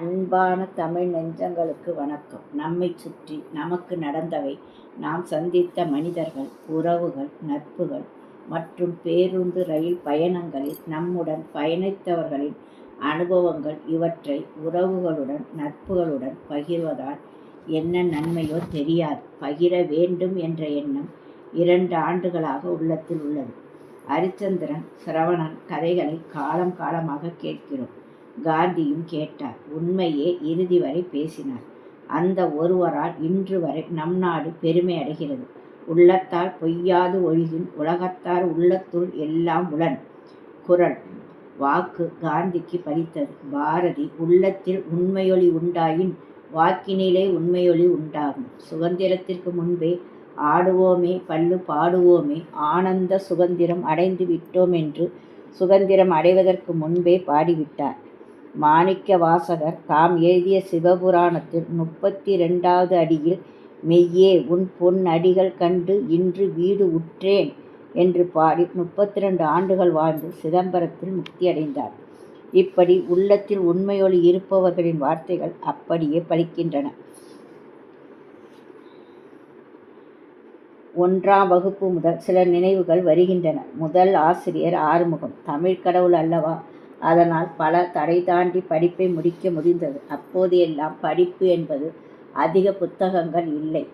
அன்பான தமிழ் நெஞ்சங்களுக்கு வணக்கம். நம்மைச் சுற்றி நமக்கு நடந்தவை நாம் சந்தித்த மனிதர்கள் உறவுகள் நட்புகள் மற்றும் பேருந்து ரயில் பயணங்களில் நம்முடன் பயணித்தவர்களின் அனுபவங்கள் இவற்றை உறவுகளுடன் நட்புகளுடன் பகிர்வதால் என்ன நன்மையோ தெரியாது. பகிர வேண்டும் என்ற எண்ணம் இரண்டு ஆண்டுகளாக உள்ளத்தில் உள்ளது. ஹரிச்சந்திரன் சிரவணன் கதைகளை காலம் காலமாக கேட்கிறோம். காந்தியும் கேட்டார். உண்மையே இறுதி வரை பேசினார். அந்த ஒருவரால் இன்று வரை நம் நாடு பெருமை அடைகிறது. உள்ளத்தால் பொய்யாது ஒழுகின் உலகத்தார் உள்ளத்துள் எல்லாம் உளன். குரல். வாக்கு காந்திக்கு பலித்தது பாரதி உள்ளத்தில் உண்மையொளி உண்டாயின் வாக்கினிலே உண்மையொளி உண்டாகும். சுதந்திரத்திற்கு முன்பே ஆடுவோமே பல்லு பாடுவோமே ஆனந்த சுதந்திரம் அடைந்து விட்டோம் என்று சுதந்திரம் அடைவதற்கு முன்பே பாடிவிட்டார். மாணிக்க வாசகர் தாம் எழுதிய சிவபுராணத்தில் முப்பத்தி ரெண்டாவது அடியில் மெய்யே உன் பொன் அடிகள் கண்டு இன்று வீடு உற்றேன் என்று பாடி முப்பத்தி ரெண்டு ஆண்டுகள் வாழ்ந்து சிதம்பரத்தில் முக்தியடைந்தார். இப்படி உள்ளத்தில் உண்மையொளி இருப்பவர்களின் வார்த்தைகள் அப்படியே பலிக்கின்றன. ஒன்றாம் வகுப்பு முதல் சில நினைவுகள் வருகின்றன. முதல் ஆசிரியர் ஆறுமுகம். தமிழ் கடவுள் அல்லவா? அதனால் பல தடை தாண்டி படிப்பை முடிக்க முடிந்தது. அப்போதெல்லாம் படிப்பு என்பது அதிக புத்தகங்கள் இல்லை.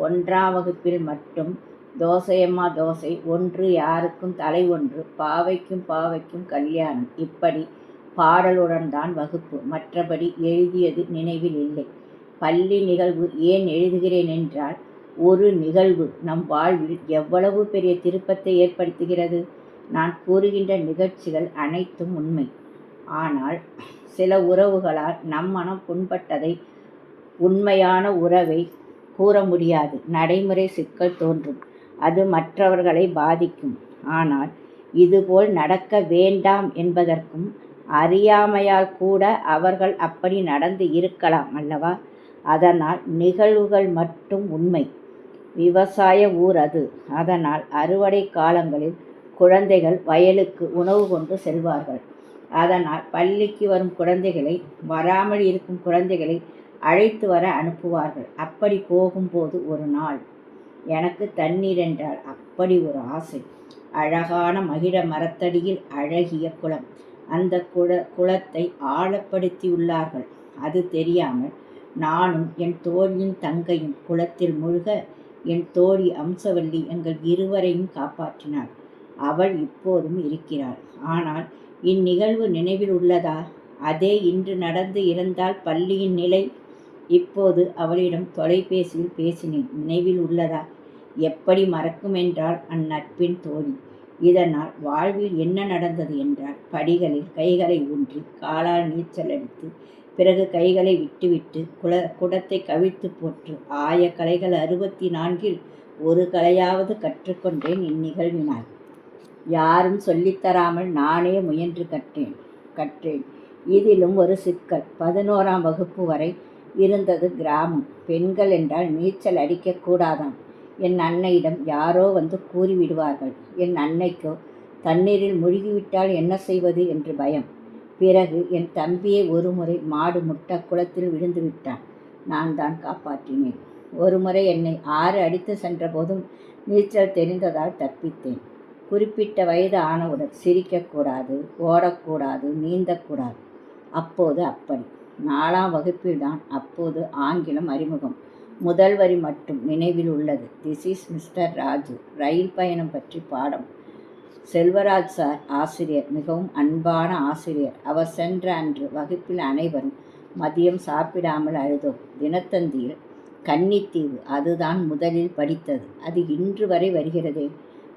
ஒன்றாம் வகுப்பில் மட்டும் தோசையம்மா தோசை ஒன்று யாருக்கும் தலை ஒன்று பாவைக்கும் பாவைக்கும் கல்யாணம். இப்படி பாடலுடன் தான் வகுப்பு. மற்றபடி எழுதியது நினைவில் இல்லை. பள்ளி நிகழ்வு ஏன் எழுதுகிறேன் என்றால் ஒரு நிகழ்வு நம் வாழ்வில் எவ்வளவு பெரிய திருப்பத்தை ஏற்படுத்துகிறது? நான் கூறுகின்ற நிகழ்ச்சிகள் அனைத்தும் உண்மை. ஆனால் சில உறவுகளால் நம் மனம் புண்பட்டதை உண்மையான உறவை கூற முடியாது. நடைமுறை சிக்கல் தோன்றும். அது மற்றவர்களை பாதிக்கும். ஆனால் இதுபோல் நடக்க வேண்டாம் என்பதற்கும் அறியாமையால் கூட அவர்கள் அப்படி நடந்து இருக்கலாம் அல்லவா? அதனால் நிகழ்வுகள் மட்டும் உண்மை. விவசாய ஊர் அது. அதனால் அறுவடை காலங்களில் குழந்தைகள் வயலுக்கு உணவு கொண்டு செல்வார்கள். அதனால் பள்ளிக்கு வரும் குழந்தைகளை வராமல் இருக்கும் குழந்தைகளை அழைத்து வர அனுப்புவார்கள். அப்படி போகும்போது ஒரு நாள் எனக்கு தண்ணீர் என்றால் அப்படி ஒரு ஆசை. அழகான மகிழ மரத்தடியில் அழகிய குளம். அந்த குள குளத்தை ஆழப்படுத்தியுள்ளார்கள் அது தெரியாமல் நானும் என் தோழியின் தங்கையும் குளத்தில் முழுக என் தோழி அம்சவல்லி எங்கள் இருவரையும் காப்பாற்றினாள். அவள் இப்போதும் இருக்கிறாள். ஆனால் இந்நிகழ்வு நினைவில் உள்ளதா? அதே இன்று நடந்து இருந்தால் பள்ளியின் நிலை? இப்போது அவளிடம் தொலைபேசியில் பேசினேன். நினைவில் உள்ளதா? எப்படி மறக்கும் என்றால் அந்நட்பின் தோழி. இதனால் வாழ்வில் என்ன நடந்தது என்றால் படிகளில் கைகளை ஊன்றி காலால் நீச்சல் அடித்து பிறகு கைகளை விட்டுவிட்டு குல குடத்தை கவிழ்த்து போற்று ஆய கலைகள் அறுபத்தி நான்கில் ஒரு கலையாவது கற்றுக்கொண்டேன் இந்நிகழ்வினால். யாரும் சொல்லித்தராமல் நானே முயன்று கற்றேன் கற்றேன். இதிலும் ஒரு சிக்கல். பதினோராம் வகுப்பு வரை இருந்தது கிராமம். பெண்கள் என்றால் நீச்சல் அடிக்கக்கூடாதாம் என் அன்னையிடம் யாரோ வந்து கூறிவிடுவார்கள். என் அன்னைக்கோ தண்ணீரில் முழுகிவிட்டால் என்ன செய்வது? என்று பயம். பிறகு என் தம்பியை ஒருமுறை மாடு முட்ட குளத்தில் விழுந்து விட்டான். நான் தான் காப்பாற்றினேன். ஒருமுறை என்னை ஆறு அடித்து சென்றபோதும் நீச்சல் தெரிந்ததால் தப்பித்தேன். குறிப்பிட்ட வயது ஆனவுடன் சிரிக்கக்கூடாது ஓடக்கூடாது நீந்தக்கூடாது. அப்போது அப்படி. நாலாம் வகுப்பில்தான் அப்போது ஆங்கிலம் அறிமுகம். முதல் வரி மட்டும் நினைவில் உள்ளது. திஸ் இஸ் மிஸ்டர் ராஜு ரயில் பயணம் பற்றி பாடம். செல்வராஜ் சார் ஆசிரியர் மிகவும் அன்பான ஆசிரியர். அவர் சென்ற அன்று வகுப்பில் அனைவரும் மதியம் சாப்பிடாமல் அழுதோம். தினத்தந்தியில் கன்னித்தீவு அதுதான் முதலில் படித்தது. அது இன்று வரை வருகிறதே?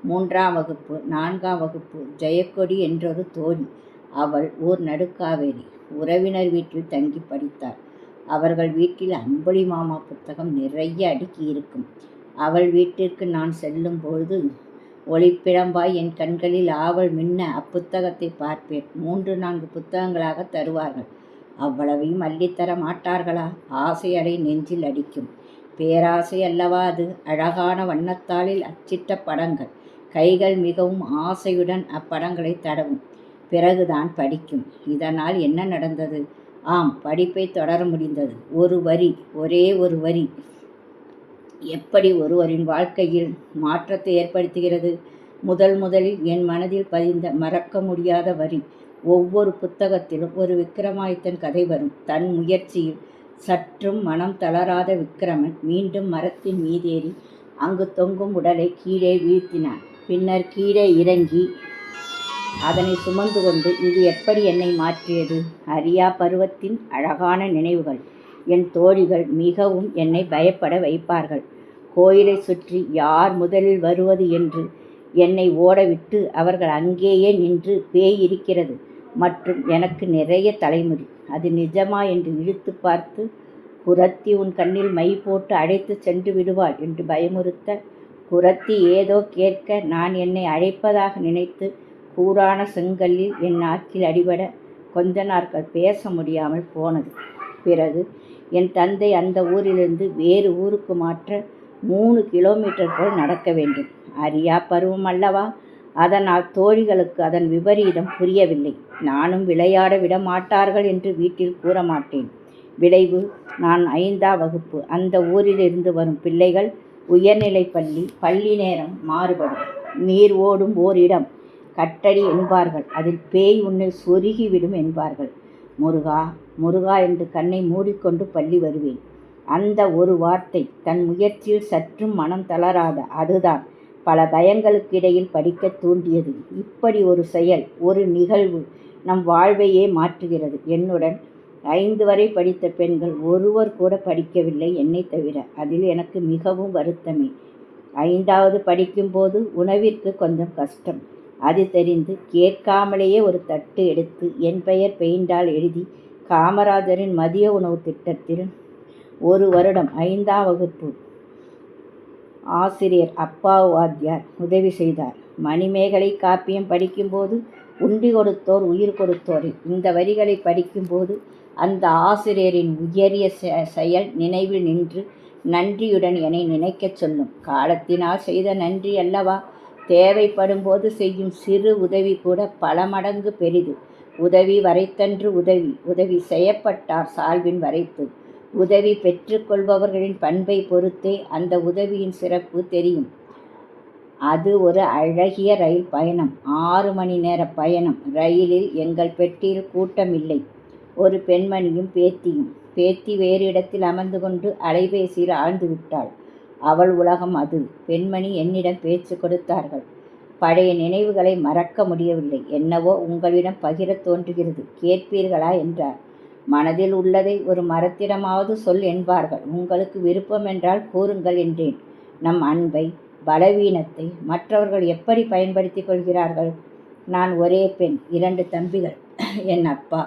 மூன்றாம் வகுப்பு நான்காம் வகுப்பு ஜெயக்கொடி என்றொரு தோழி. அவள் ஊர் நடுக்காவேரி உறவினர் வீட்டில் தங்கி படித்தார் அவர்கள் வீட்டில் அம்புலி மாமா புத்தகம் நிறைய அடுக்கி இருக்கும். அவள் வீட்டிற்கு நான் செல்லும் பொழுது ஒளிப்பிழம்பாய் என் கண்களில் ஆவல் மின்ன அப்புத்தகத்தை பார்ப்பேன். மூன்று நான்கு புத்தகங்களாக தருவார்கள். அவ்வளவையும் அள்ளித்தர மாட்டார்களா? ஆசை அலை நெஞ்சில் அடிக்கும். பேராசை அல்லவா அது? அழகான வண்ணத்தாளில் அச்சிட்ட படங்கள். கைகள் மிகவும் ஆசையுடன் அப்படங்களை தடவும். பிறகுதான் படிக்கும். இதனால் என்ன நடந்தது? ஆம் படிப்பை தொடர முடிந்தது. ஒரு வரி ஒரே ஒரு வரி. எப்படி ஒருவரின் வாழ்க்கையில் மாற்றத்தை ஏற்படுத்துகிறது? முதல் முதலில் என் மனதில் பதிந்த மறக்க முடியாத வரி. ஒவ்வொரு புத்தகத்திலும் ஒரு விக்ரமாதித்தன் கதை வரும். தன் முயற்சியில் சற்றும் மனம் தளராத விக்கிரமன் மீண்டும் மரத்தின் மீதேறி அங்கு தொங்கும் உடலை கீழே வீழ்த்தினான். பின்னர் கீழே இறங்கி அதனை சுமந்து கொண்டு இது எப்படி என்னை மாற்றியது? அரியா பருவத்தின் அழகான நினைவுகள். என் தோழிகள் மிகவும் என்னை பயப்பட வைப்பார்கள். கோயிலை சுற்றி யார் முதலில் வருவது என்று என்னை ஓடவிட்டு அவர்கள் அங்கேயே நின்று பேய் இருக்கிறது. மற்றும் எனக்கு நிறைய தலைமுடி. அது நிஜமா? என்று இழுத்து பார்த்து புரத்தி உன் கண்ணில் மை போட்டு அழைத்து சென்று விடுவாள் என்று பயமுறுத்த குரத்தி ஏதோ கேட்க நான் என்னை அழைப்பதாக நினைத்து கூரான செங்கல்லில் என் நாக்கில் அடிபட கொஞ்ச நாட்கள் பேச முடியாமல் போனது. பிறகு என் தந்தை அந்த ஊரிலிருந்து வேறு ஊருக்கு மாற்ற மூணு கிலோமீட்டர் போல் நடக்க வேண்டும். அறியா பருவம் அல்லவா? அதனால் தோழிகளுக்கு அதன் விபரீதம் புரியவில்லை. நானும் விளையாட விட மாட்டார்கள் என்று வீட்டில் கூற மாட்டேன் விளைவு நான் ஐந்தாம் வகுப்பு. அந்த ஊரிலிருந்து வரும் பிள்ளைகள் உயர்நிலைப் பள்ளி பள்ளி நேரம் மாறுபடும். நீர் ஓடும் ஓரிடம் கட்டடி என்பார்கள். அதில் பேய் உன்னை சொருகிவிடும் என்பார்கள். முருகா முருகா என்று கண்ணை மூடிக்கொண்டு பள்ளி வருவேன். அந்த ஒரு வார்த்தை தன் முயற்சியில் சற்றும் மனம் தளராத அதுதான் பல பயங்களுக்கு இடையில் படிக்கத் தூண்டியது. இப்படி ஒரு செயல் ஒரு நிகழ்வு நம் வாழ்வையே மாற்றுகிறது. என்னுடன் ஐந்து வரை படித்த பெண்கள் ஒருவர் கூட படிக்கவில்லை என்னை தவிர. அதில் எனக்கு மிகவும் வருத்தமே. ஐந்தாவது படிக்கும்போது உணவிற்கு கொஞ்சம் கஷ்டம். அது தெரிந்து கேட்காமலேயே ஒரு தட்டு எடுத்து என் பெயர் பெயிண்டால் எழுதி காமராஜரின் மதிய உணவு திட்டத்தில் ஒரு வருடம் ஐந்தாம் வகுப்பு ஆசிரியர் அப்பா வாத்தியார் உதவி செய்தார். மணிமேகலை காப்பியம் படிக்கும்போது உண்டி கொடுத்தோர் உயிர் கொடுத்தோர். இந்த வரிகளை படிக்கும்போது அந்த ஆசிரியரின் உயரிய செயல் நினைவில் நின்று நன்றியுடன் என்னை நினைக்கச் சொல்லும். காலத்தினால் செய்த நன்றி அல்லவா? தேவைப்படும் போது செய்யும் சிறு உதவி கூட பல மடங்கு பெரிது. உதவி வரைத்தன்று உதவி உதவி செய்யப்பட்டார் சால்வின் வரைத்து உதவி பெற்றுக்கொள்பவர்களின் பண்பை பொறுத்தே அந்த உதவியின் சிறப்பு தெரியும். அது ஒரு அழகிய ரயில் பயணம். ஆறு மணி நேர பயணம். ரயிலில் எங்கள் பெட்டியில் கூட்டம் இல்லை ஒரு பெண்மணியும் பேத்தியும். பேத்தி வேறு இடத்தில் அமர்ந்து கொண்டு அலைபேசியில் ஆழ்ந்து விட்டாள் அவள் உலகம் அது. பெண்மணி என்னிடம் பேச்சு கொடுத்தார்கள். பழைய நினைவுகளை மறக்க முடியவில்லை. என்னவோ உங்களிடம் பகிரத் தோன்றுகிறது. கேட்பீர்களா என்றார். மனதில் உள்ளதை ஒரு மரத்திடமாவது சொல் என்பார்கள். உங்களுக்கு விருப்பம் என்றால் கூறுங்கள் என்றேன். நம் அன்பை பலவீனத்தை மற்றவர்கள் எப்படி பயன்படுத்தி கொள்கிறார்கள்? நான் ஒரே பெண். இரண்டு தம்பிகள். என் அப்பா.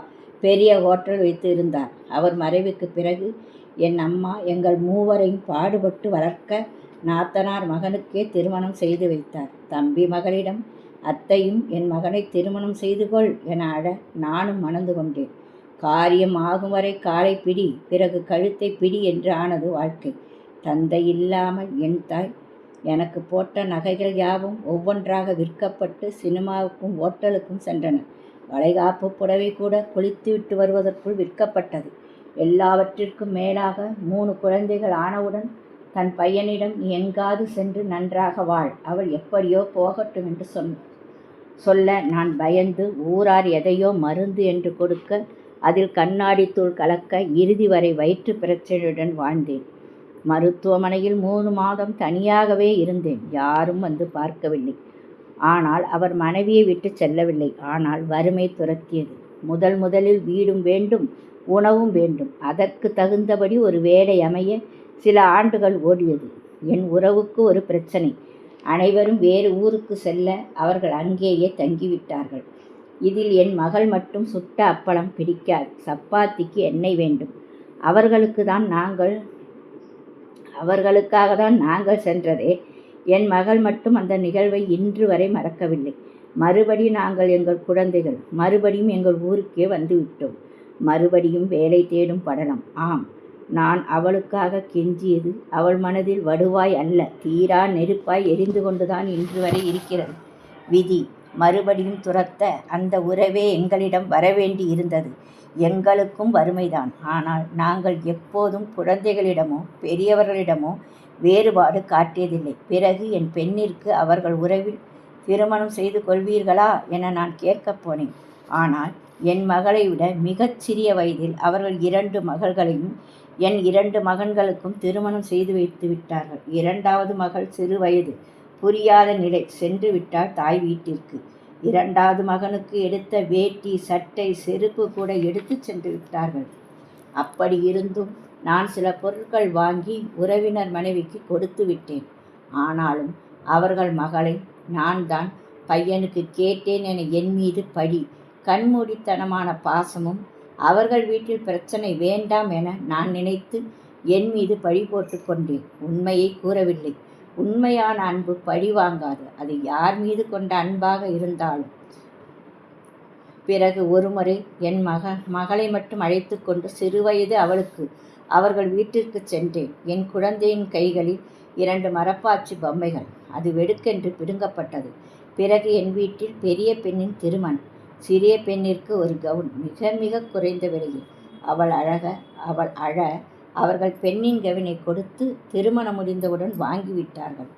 பெரிய ஹோட்டல் வைத்து இருந்தார். அவர் மறைவுக்கு பிறகு என் அம்மா எங்கள் மூவரையும் பாடுபட்டு வளர்க்க நாத்தனார் மகனுக்கே திருமணம் செய்து வைத்தார். தம்பி மகளிடம் அத்தையும் என் மகனை திருமணம் செய்து கொள் என அழ நானும் மணந்து கொண்டேன். காரியம் ஆகும் வரை காலை பிடி பிறகு கழுத்தை பிடி என்று ஆனது வாழ்க்கை. தந்தை இல்லாமல் என் தாய் எனக்கு போட்ட நகைகள் யாவும் ஒவ்வொன்றாக விற்கப்பட்டு சினிமாவுக்கும் ஓட்டலுக்கும் சென்றன. வளைகாப்பு புடவை கூட குளித்துவிட்டு வருவதற்குள் விற்கப்பட்டது. எல்லாவற்றிற்கும் மேலாக மூணு குழந்தைகள் ஆனவுடன் தன் பையனிடம் நீ எங்காது சென்று நன்றாக வாழ். அவள் எப்படியோ போகட்டும் என்று சொன்ன சொல்ல நான் பயந்து ஊரார் எதையோ மருந்து என்று கொடுக்க அதில் கண்ணாடி தூள் கலக்க இறுதி வரை வயிற்று பிரச்சனையுடன் வாழ்ந்தேன். மருத்துவமனையில் மூணு மாதம் தனியாகவே இருந்தேன். யாரும் வந்து பார்க்கவில்லை. ஆனால் அவர் மனைவியை விட்டு செல்லவில்லை. ஆனால் வறுமை துரத்தியது. முதல் முதலில் வீடும் வேண்டும் உணவும் வேண்டும். அதற்கு தகுந்தபடி ஒரு வேலை அமைய சில ஆண்டுகள் ஓடியது. என் உறவுக்கு ஒரு பிரச்சனை. அனைவரும் வேறு ஊருக்கு செல்ல அவர்கள் அங்கேயே தங்கிவிட்டார்கள். இதில் என் மகள் மட்டும் சுட்ட அப்பளம் பிடிக்காது. சப்பாத்திக்கு எண்ணெய் வேண்டும். அவர்களுக்கு தான் நாங்கள் அவர்களுக்காக தான் நாங்கள் சென்றதே என் மகள் மட்டும் அந்த நிகழ்வை இன்று வரை மறக்கவில்லை. மறுபடி நாங்கள் எங்கள் குழந்தைகள் மறுபடியும் எங்கள் ஊருக்கே வந்துவிட்டோம் மறுபடியும் வேலை தேடும் படலம். ஆம் நான் அவளுக்காக கெஞ்சியது அவள் மனதில் வடுவாய் அல்ல தீரா நெருப்பாய் எரிந்து கொண்டுதான் இன்று வரை இருக்கிறது. விதி மறுபடியும் துரத்த அந்த உறவே எங்களிடம் வரவேண்டி இருந்தது. எங்களுக்கும் வறுமைதான். ஆனால் நாங்கள் எப்போதும் குழந்தைகளிடமோ பெரியவர்களிடமோ வேறுபாடு காட்டியதில்லை. பிறகு என் பெண்ணிற்கு அவர்கள் உறவில் திருமணம் செய்து கொள்வீர்களா என நான் கேட்கப் போனேன். ஆனால் என் மகளை விட மிகச் சிறிய வயதில் அவர்கள் இரண்டு மகள்களையும் என் இரண்டு மகன்களுக்கும் திருமணம் செய்து வைத்து விட்டார்கள். இரண்டாவது மகள் சிறு வயது புரியாத நிலை சென்று விட்டால் தாய் வீட்டிற்கு. இரண்டாவது மகனுக்கு எடுத்த வேட்டி சட்டை செருப்பு கூட எடுத்து சென்று விட்டார்கள். அப்படி இருந்தும் நான் சில பொருட்கள் வாங்கி உறவினர் மனைவிக்கு கொடுத்து விட்டேன். ஆனாலும் அவர்கள் மகளை நான் தான் பையனுக்கு கேட்டேன் என என் மீது படி கண்மூடித்தனமான பாசமும் அவர்கள் வீட்டில் பிரச்சனை வேண்டாம் என நான் நினைத்து என் மீது பழி போட்டு கொண்டேன். உண்மையை கூறவில்லை. உண்மையான அன்பு பழி வாங்காது. அது யார் மீது கொண்ட அன்பாக இருந்தாலும். பிறகு ஒருமுறை என் மக மகளை மட்டும் அழைத்து கொண்டு சிறுவயது அவளுக்கு அவர்கள் வீட்டிற்கு சென்றேன். என் குழந்தையின் கைகளில் இரண்டு மரப்பாச்சி பொம்மைகள். அது வெடுக்கென்று பிடுங்கப்பட்டது. பிறகு என் வீட்டில் பெரிய பெண்ணின் திருமணம். சிறிய பெண்ணிற்கு ஒரு கவுன். மிக மிக குறைந்த விலையில். அவள் அழக அவள் அழ அவர்கள் பெண்ணின் கவினை கொடுத்து திருமணம் முடிந்தவுடன் வாங்கிவிட்டார்கள்.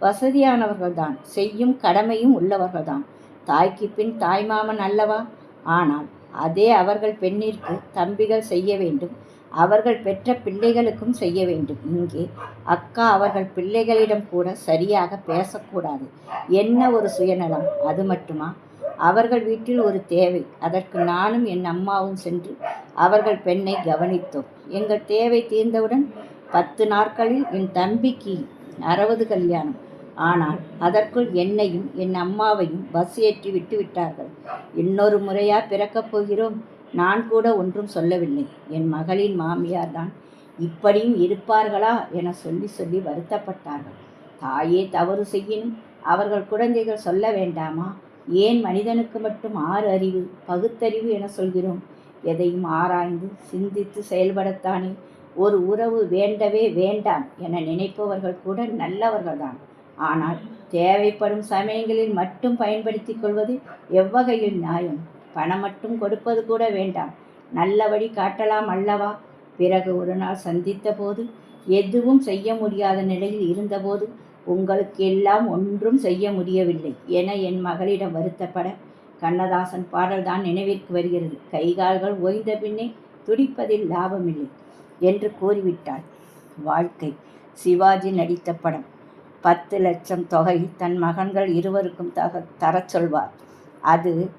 வசதியானவர்கள்தான். செய்யும் கடமையும் உள்ளவர்கள்தான். தாய்க்கு பின் தாய்மாமன் அல்லவா? ஆனால் அதே அவர்கள் பெண்ணிற்கு தம்பிகள் செய்ய வேண்டும். அவர்கள் பெற்ற பிள்ளைகளுக்கும் செய்ய வேண்டும். இங்கே அக்கா அவர்கள் பிள்ளைகளிடம் கூட சரியாக பேசக்கூடாது. என்ன ஒரு சுயநலம்? அது மட்டுமா? அவர்கள் வீட்டில் ஒரு தேவை. அதற்கு நானும் என் அம்மாவும் சென்று அவர்கள் பெண்ணை கவனித்தோம். எங்கள் தேவை தீர்ந்தவுடன் பத்து நாட்களில் என் தம்பிக்கு அறுபது கல்யாணம். ஆனால் அதற்குள் என்னையும் என் அம்மாவையும் பஸ் ஏற்றி விட்டு விட்டார்கள். இன்னொரு முறையா பிறக்கப் போகிறோம்? நான் கூட ஒன்றும் சொல்லவில்லை. என் மகளின் மாமியார் தான் இப்படியும் இருப்பார்களா என சொல்லி சொல்லி வருத்தப்பட்டார்கள். தாயே தவறு செய்யினும் அவர்கள் குழந்தைகள் சொல்ல வேண்டாமா? ஏன் மனிதனுக்கு மட்டும் ஆறு அறிவு பகுத்தறிவு என சொல்கிறோம்? எதையும் ஆராய்ந்து சிந்தித்து செயல்படத்தானே? ஒரு உறவு வேண்டவே வேண்டாம் என நினைப்பவர்கள் கூட நல்லவர்கள்தான். ஆனால் தேவைப்படும் சமயங்களில் மட்டும் பயன்படுத்தி கொள்வது எவ்வகையில் நியாயம்? பணம் மட்டும் கொடுப்பது கூட வேண்டாம். நல்ல வழி காட்டலாம் அல்லவா? பிறகு ஒரு நாள் சந்தித்த போது எதுவும் செய்ய முடியாத நிலையில் இருந்தபோது உங்களுக்கு எல்லாம் ஒன்றும் செய்ய முடியவில்லை என என் மகளிடம் வருத்தப்பட கண்ணதாசன் பாடல்தான் நினைவிற்கு வருகிறது. கைகால்கள் ஓய்ந்த பின்னே துடிப்பதில் லாபமில்லை என்று கூறிவிட்டாள். வாழ்க்கை. சிவாஜி நடித்த படம். பத்து லட்சம் தொகை தன் மகன்கள் இருவருக்கும் தக தரச் சொல்வார். அது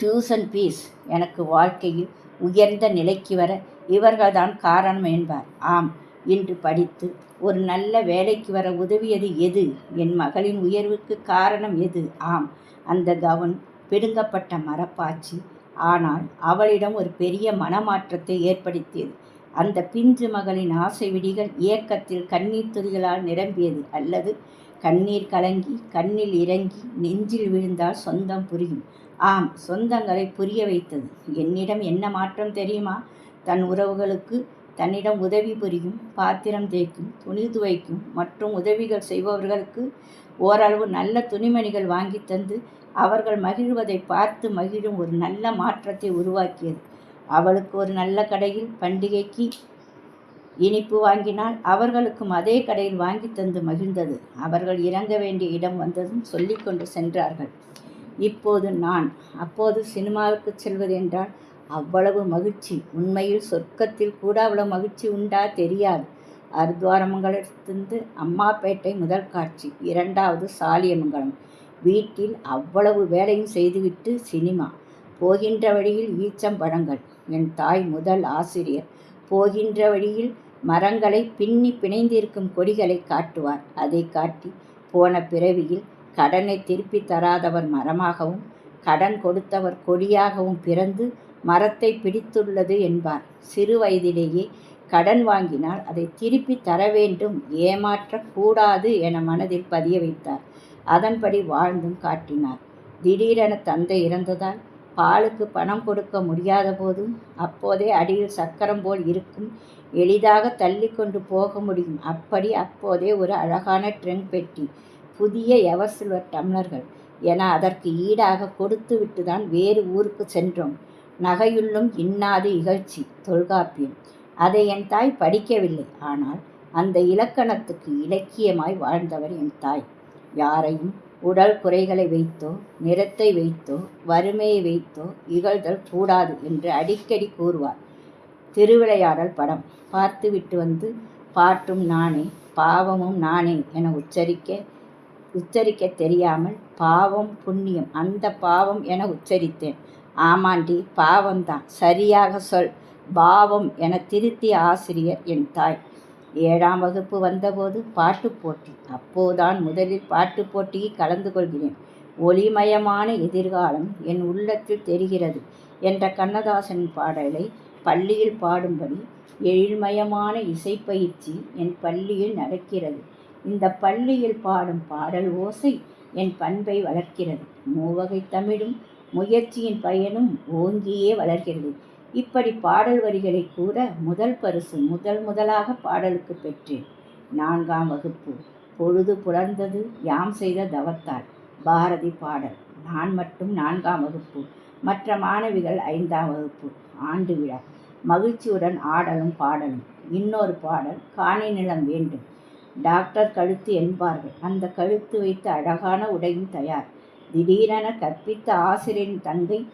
டியூசன் பீஸ் எனக்கு வாழ்க்கையில் உயர்ந்த நிலைக்கு வர இவர்கள்தான் காரணம் என்பார். ஆம் இன்று படித்து ஒரு நல்ல வேலைக்கு வர உதவியது எது? என் மகளின் உயர்வுக்கு காரணம் எது? ஆம் அந்த கவன் பிடுங்கப்பட்ட மரப்பாச்சி. ஆனால் அவளிடம் ஒரு பெரிய மனமாற்றத்தை ஏற்படுத்தியது. அந்த பிஞ்சு மகளின் ஆசை விடிகள் இயக்கத்தில் கண்ணீர் துதிகளால் நிரம்பியது. அல்லது கண்ணீர் கலங்கி கண்ணில் இறங்கி நெஞ்சில் விழுந்தால் சொந்தம் புரியும். ஆம் சொந்தங்களை புரிய வைத்தது. என்னிடம் என்ன மாற்றம் தெரியுமா? தன் உறவுகளுக்கு தன்னிடம் உதவி புரியும் பாத்திரம் தேய்க்கும் துணி துவைக்கும் மற்றும் உதவிகள் செய்பவர்களுக்கு ஓரளவு நல்ல துணிமணிகள் வாங்கி தந்து அவர்கள் மகிழ்வதை பார்த்து மகிழும் ஒரு நல்ல மாற்றத்தை உருவாக்கியது. அவளுக்கு ஒரு நல்ல கடையில் பண்டிகைக்கு இனிப்பு வாங்கினால் அவர்களுக்கும் அதே கடையில் வாங்கி தந்து மகிழ்ந்தது. அவர்கள் இறங்க வேண்டிய இடம் வந்ததும் சொல்லிக்கொண்டு சென்றார்கள். இப்போது நான் அப்போது சினிமாவுக்கு செல்வது என்றால் அவ்வளவு மகிழ்ச்சி. உண்மையில் சொர்க்கத்தில் கூட அவ்வளவு மகிழ்ச்சி உண்டா தெரியாது. அருத்வாரமங்கலத்திலிருந்து அம்மாப்பேட்டை முதல் காட்சி இரண்டாவது சாலியமங்கலம். வீட்டில் அவ்வளவு வேலையும் செய்துவிட்டு சினிமா. போகின்ற வழியில் ஈச்சம் பழங்கள். என் தாய் முதல் ஆசிரியர். போகின்ற வழியில் மரங்களை பின்னி பிணைந்திருக்கும் கொடிகளை காட்டுவார். அதை காட்டி போன பிறவியில் கடனை திருப்பி தராதவர் மரமாகவும் கடன் கொடுத்தவர் கொடியாகவும் பிறந்து மரத்தை பிடித்துள்ளது என்பார். சிறு வயதிலேயே கடன் வாங்கினால் அதை திருப்பி தர வேண்டும் ஏமாற்றக்கூடாது என மனதில் பதிய வைத்தார். அதன்படி வாழ்ந்தும் காட்டினார். திடீரென தந்தை இறந்ததால் பாலுக்கு பணம் கொடுக்க முடியாத போதும் அப்போதே அடியில் சக்கரம் போல் இருக்கும். எளிதாக தள்ளி கொண்டு போக முடியும். அப்படி அப்போதே ஒரு அழகான ட்ரெண்ட் பெட்டி. புதிய எவர் சில்வர் டம்ளர்கள். என அதற்கு ஈடாக கொடுத்து விட்டுதான் வேறு ஊருக்கு சென்றோம். நகையுள்ளும் இன்னாது இகழ்ச்சி தொல்காப்பியம். அதை என் தாய் படிக்கவில்லை. ஆனால் அந்த இலக்கணத்துக்கு இலக்கியமாய் வாழ்ந்தவர் என் தாய். யாரையும் உடல் குறைகளை வைத்தோ நிறத்தை வைத்தோ வறுமையை வைத்தோ இகழ்தல் கூடாது என்று அடிக்கடி கூறுவார். திருவிளையாடல் படம். பார்த்துவிட்டு வந்து பாட்டும் நானே பாவமும் நானே என உச்சரிக்க உச்சரிக்க தெரியாமல் பாவம் புண்ணியம் அந்த பாவம் என உச்சரித்தேன். ஆமாண்டி பாவம்தான். சரியாக சொல். பாவம் என திருத்திய ஆசிரியர் என் தாய். ஏழாம் வகுப்பு வந்தபோது பாட்டுப் போட்டி. அப்போதான் முதலில் பாட்டுப் போட்டியில் கலந்து கொள்கிறேன். ஒளிமயமான எதிர்காலம் என் உள்ளத்தில் தெரிகிறது என்ற கண்ணதாசன் பாடலை பள்ளியில் பாடும்படி எழில்மயமான இசைப்பயிற்சி என் பள்ளியில் நடக்கிறது. இந்த பள்ளியில் பாடும் பாடல் ஓசை என் பண்பை வளர்க்கிறது. மூவகை தமிழும் முயற்சியின் பயனும் ஓங்கியே வளர்கிறது. இப்படி பாடல் வரிகளை கூட முதல் பரிசு முதல் முதலாக பாடலுக்கு பெற்றேன். நான்காம் வகுப்பு. பொழுது புலர்ந்தது யாம் செய்த தவத்தால். பாரதி பாடல். நான் மட்டும் நான்காம் வகுப்பு. மற்ற மாணவிகள் ஐந்தாம் வகுப்பு. ஆண்டு விழா. மகிழ்ச்சியுடன் ஆடலும் பாடலும். இன்னொரு பாடல் காணி நிலம் வேண்டும். டாக்டர் கழுத்து என்பார்கள். அந்த கழுத்து வைத்து அழகான உடையும் தயார். திடீரென கற்பித்த ஆசிரியரின் தங்கை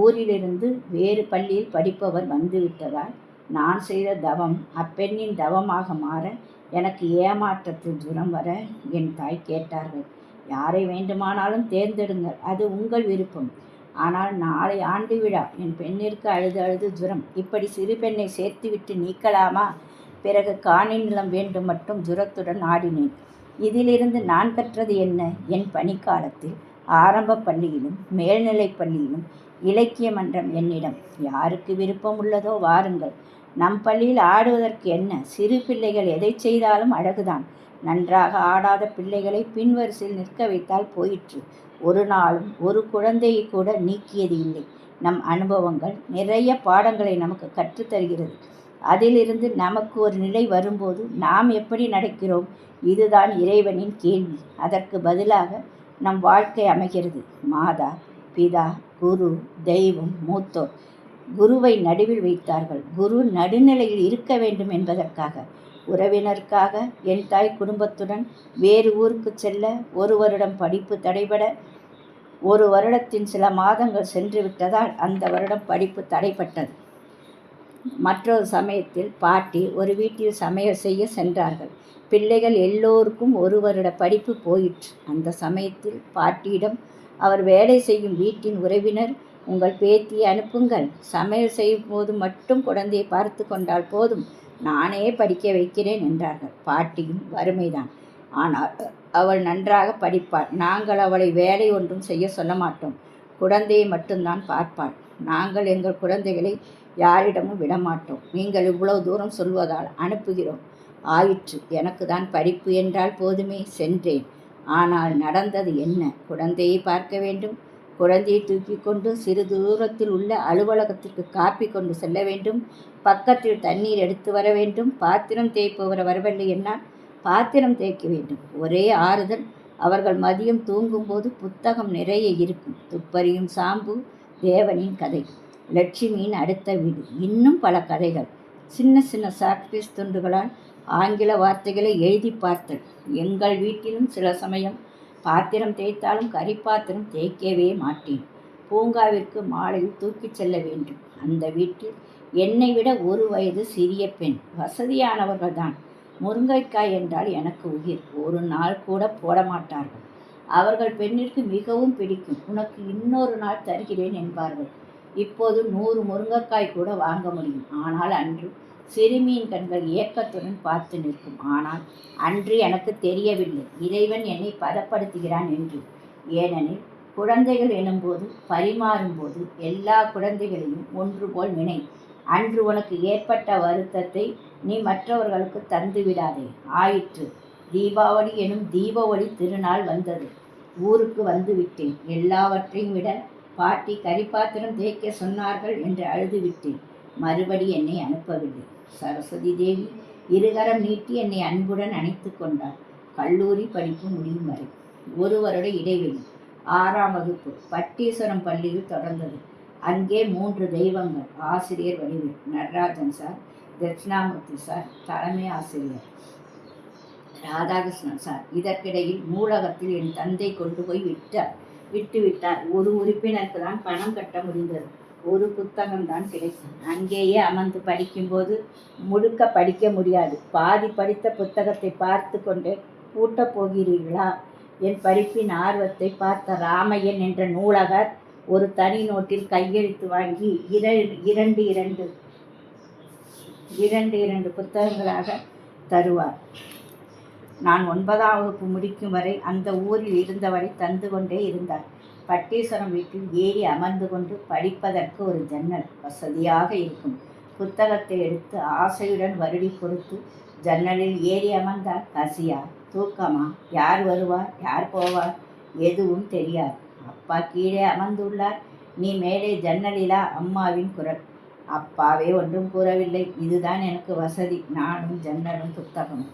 ஊரிலிருந்து வேறு பள்ளியில் படிப்பவர் வந்துவிட்டதால் நான் செய்த தவம் அப்பெண்ணின் தவமாக மாற எனக்கு ஏமாற்றத்தில் ஜுரம் வர என் தாய் கேட்டார்கள். யாரை வேண்டுமானாலும் தேர்ந்தெடுங்கள் அது உங்கள் விருப்பம். ஆனால் நாளை ஆண்டு விழா என் பெண்ணிற்கு அழுது அழுது ஜுரம் இப்படி சிறு பெண்ணை சேர்த்துவிட்டு நீக்கலாமா? பிறகு காணி நிலம் வேண்டும் மட்டும் ஜுரத்துடன் ஆடினேன். இதிலிருந்து நான் கற்றது என்ன? என் பணிக்காலத்தில் ஆரம்ப பள்ளியிலும் மேல்நிலைப் பள்ளியிலும் இலக்கிய மன்றம் என்னிடம். யாருக்கு விருப்பம் உள்ளதோ வாருங்கள். நம் பள்ளியில் ஆடுவதற்கு என்ன? சிறு பிள்ளைகள் எதை செய்தாலும் அழகுதான். நன்றாக ஆடாத பிள்ளைகளை பின்வரிசையில் நிற்க வைத்தால் போயிற்று. ஒரு நாளும் ஒரு குழந்தையை கூட நீக்கியது இல்லை. நம் அனுபவங்கள் நிறைய பாடங்களை நமக்கு கற்றுத்தருகிறது அதிலிருந்து நமக்கு ஒரு நிலை வரும்போது நாம் எப்படி நடக்கிறோம்? இதுதான் இறைவனின் கேள்வி. அதற்கு பதிலாக நம் வாழ்க்கை அமைகிறது. மாதா பிதா குரு தெய்வம் மூத்தோர். குருவை நடுவில் வைத்தார்கள். குரு நடுநிலையில் இருக்க வேண்டும் என்பதற்காக. உறவினருக்காக என் தாய் குடும்பத்துடன் வேறு ஊருக்கு செல்ல ஒரு வருடம் படிப்பு தடைபட ஒரு வருடத்தின் சில மாதங்கள் சென்று விட்டதால் அந்த வருடம் படிப்பு தடைப்பட்டது. மற்றொரு சமயத்தில் பாட்டி ஒரு வீட்டில் சமையல் செய்ய சென்றார்கள். பிள்ளைகள் எல்லோருக்கும் ஒரு வருட படிப்பு போயிற்று. அந்த சமயத்தில் பாட்டியிடம் அவர் வேலை செய்யும் வீட்டின் உறவினர் உங்கள் பேத்தியை அனுப்புங்கள். சமையல் செய்யும் போது மட்டும் குழந்தையை பார்த்து கொண்டால் போதும். நானே படிக்க வைக்கிறேன் என்றார்கள். பாட்டியும் வறுமைதான். ஆனால் அவள் நன்றாக படிப்பாள். நாங்கள் அவளை வேலை ஒன்றும் செய்ய சொல்ல மாட்டோம். குழந்தையை மட்டும்தான் பார்ப்பாள். நாங்கள் எங்கள் குழந்தைகளை யாரிடமும் விடமாட்டோம் நீங்கள் இவ்வளவு தூரம் சொல்வதால் அனுப்புகிறோம். ஆயிற்று. எனக்கு தான் படிப்பு என்றால் போதுமே. சென்றேன். ஆனால் நடந்தது என்ன? குழந்தையை பார்க்க வேண்டும். குழந்தையை தூக்கி கொண்டு சிறு தூரத்தில் உள்ள அலுவலகத்திற்கு காப்பி கொண்டு செல்ல வேண்டும். பக்கத்தில் தண்ணீர் எடுத்து வர வேண்டும். பாத்திரம் தேய்ப்பவர் வரவில்லை என்னால் பாத்திரம் தேய்க்க வேண்டும். ஒரே ஆறுதல் அவர்கள் மதியம் தூங்கும்போது புத்தகம் நிறைய இருக்கும். துப்பறியும் சாம்பு தேவனின் கதை. லட்சுமியின் அடுத்த வீடு. இன்னும் பல கதைகள். சின்ன சின்ன சாக்பீஸ் துண்டுகளால் ஆங்கில வார்த்தைகளை எழுதி பார்த்தல் எங்கள் வீட்டிலும் சில சமயம் பாத்திரம் தேய்த்தாலும் கறி பாத்திரம் தேய்க்கவே மாட்டேன். பூங்காவிற்கு மாலையில் தூக்கிச் செல்ல வேண்டும். அந்த வீட்டில் என்னை விட ஒரு வயது சிறிய பெண். வசதியானவர்கள்தான். முருங்கைக்காய் என்றால் எனக்கு உயிர். ஒரு நாள் கூட போட மாட்டார்கள். அவர்கள் பெண்ணிற்கு மிகவும் பிடிக்கும். உனக்கு இன்னொரு நாள் தருகிறேன் என்பார்கள். இப்போது நூறு முருங்கைக்காய் கூட வாங்க முடியும். ஆனால் அன்று சிறுமியின் கண்கள் ஏக்கத்துடன் பார்த்து நிற்கும். ஆனால் அன்று எனக்கு தெரியவில்லை. இறைவன் என்னை பதப்படுத்துகிறான் என்று. ஏனெனில் குழந்தைகள் எனும்போது பரிமாறும்போது எல்லா குழந்தைகளையும் ஒன்று போல் நினை அன்று உனக்கு ஏற்பட்ட வருத்தத்தை நீ மற்றவர்களுக்கு தந்துவிடாதே. ஆயிற்று. தீபாவளி எனும் தீப ஒளி திருநாள் வந்தது. ஊருக்கு வந்துவிட்டேன். எல்லாவற்றையும் விட பாட்டி கரிபாத்திரம் தேய்க்க சொன்னார்கள் என்று அழுதுவிட்டேன். மறுபடி என்னை அனுப்பவில்லை. சரஸ்வதி தேவி இருகரம் நீட்டி என்னை அன்புடன் அணைத்து கொண்டார். கல்லூரி படிப்பு முடியும் வரை. ஒரு வருட இடைவெளி. ஆறாம் வகுப்பு. பட்டீஸ்வரம் பள்ளியில் தொடர்ந்தது. அங்கே மூன்று தெய்வங்கள். ஆசிரியர் வடிவில் நடராஜன் சார் தட்சிணாமூர்த்தி சார் தலைமை ஆசிரியர். ராதாகிருஷ்ணன் சார். இதற்கிடையில் நூலகத்தில் என் தந்தை கொண்டு போய் விட்டார் விட்டு விட்டார் ஒரு உறுப்பினருக்கு தான் பணம் கட்ட முடிந்தது. ஒரு புத்தகம் தான் கிடைக்கும். அங்கேயே அமர்ந்து படிக்கும்போது முழுக்க படிக்க முடியாது. பாதி படித்த புத்தகத்தை பார்த்து கொண்டே பூட்டப் போகிறீர்களா? என் படிப்பின் ஆர்வத்தை பார்த்த ராமையன் என்ற நூலகர் ஒரு தனி நோட்டில் கையெழுத்து வாங்கி இர- இரண்டு இரண்டு இரண்டு இரண்டு புத்தகங்களாக தருவார். நான் ஒன்பதாம் வகுப்பு முடிக்கும் வரை அந்த ஊரில் இருந்தவரை தந்து கொண்டே இருந்தார். பட்டீஸ்வரம் வீட்டில் ஏறி அமர்ந்து கொண்டு படிப்பதற்கு ஒரு ஜன்னல் வசதியாக இருக்கும். புத்தகத்தை எடுத்து ஆசையுடன் வருடி கொடுத்து ஜன்னலில் ஏறி அமர்ந்தால் பசியா? தூக்கமா? யார் வருவார் யார் போவார் எதுவும் தெரியாது. அப்பா கீழே அமர்ந்துள்ளார். நீ மேலே ஜன்னலிலா அம்மாவின் குரல். அப்பாவே ஒன்றும் கூறவில்லை. இதுதான் எனக்கு வசதி. நானும் ஜன்னலும் புத்தகமும்.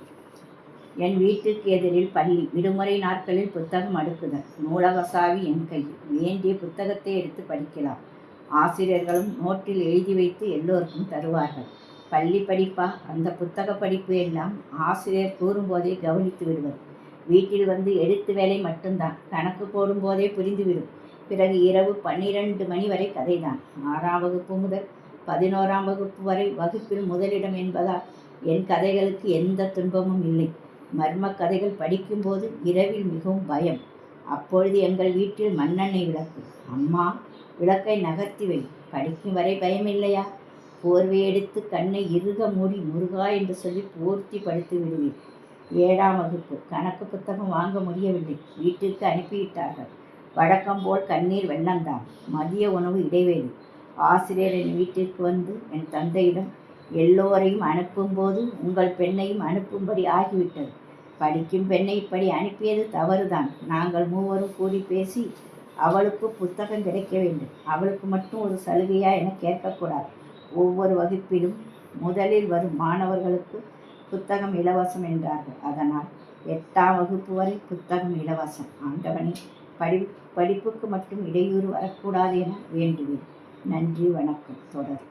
என் வீட்டுக்கு எதிரில் பள்ளி விடுமுறை நாட்களில் புத்தகம் அடுக்குதல். நூலகசாவி என் கையில் வேண்டிய புத்தகத்தை எடுத்து படிக்கலாம். ஆசிரியர்களும் நோட்டில் எழுதி வைத்து எல்லோருக்கும் தருவார்கள். பள்ளி படிப்பா? அந்த புத்தக படிப்பு எல்லாம் ஆசிரியர் கூறும்போதே கவனித்து விடுவது வீட்டில் வந்து எழுத்து வேலை மட்டும்தான். கணக்கு போடும்போதே புரிந்துவிடும். பிறகு இரவு பன்னிரண்டு மணி வரை கதைதான். ஆறாம் வகுப்பு முதல் பதினோராம் வகுப்பு வரை வகுப்பில் முதலிடம் என்பதால் என் கதைகளுக்கு எந்த துன்பமும் இல்லை. மர்ம கதைகள் படிக்கும்போது இரவில் மிகவும் பயம். அப்பொழுது எங்கள் வீட்டில் மண்ணெண்ணெய் விளக்கு. அம்மா விளக்கை நகர்த்தி வை. படிக்கும் வரை பயம் இல்லையா போர்வை எடுத்து கண்ணை இறுக மூடி முருகா என்று சொல்லி போர்த்தி படுத்து விடுவேன். ஏழாம் வகுப்பு. கணக்கு புத்தகம் வாங்க முடியவில்லை. வீட்டிற்கு அனுப்பிவிட்டார்கள். வழக்கம் போல் கண்ணீர் வெள்ளந்தான். மதிய உணவு இடைவேளை. ஆசிரியர் என் வீட்டிற்கு வந்து என் தந்தையிடம் எல்லோரையும் அனுப்பும்போது உங்கள் பெண்ணையும் அனுப்பும்படி ஆகிவிட்டது. படிக்கும் பெண்ணை இப்படி அனுப்பியது தவறுதான். நாங்கள் மூவரும் கூடி பேசி அவளுக்கு புத்தகம் கிடைக்க வேண்டும். அவளுக்கு மட்டும் ஒரு சலுகையா என கேட்கக்கூடாது. ஒவ்வொரு வகுப்பிலும் முதலில் வரும் மாணவர்களுக்கு புத்தகம் இலவசம் என்றார்கள். அதனால் எட்டாம் வகுப்பு வரை புத்தகம் இலவசம். ஆண்டவனே படி படிப்புக்கு மட்டும் இடையூறு வரக்கூடாது என வேண்டுவேன். நன்றி வணக்கம். தொடர்.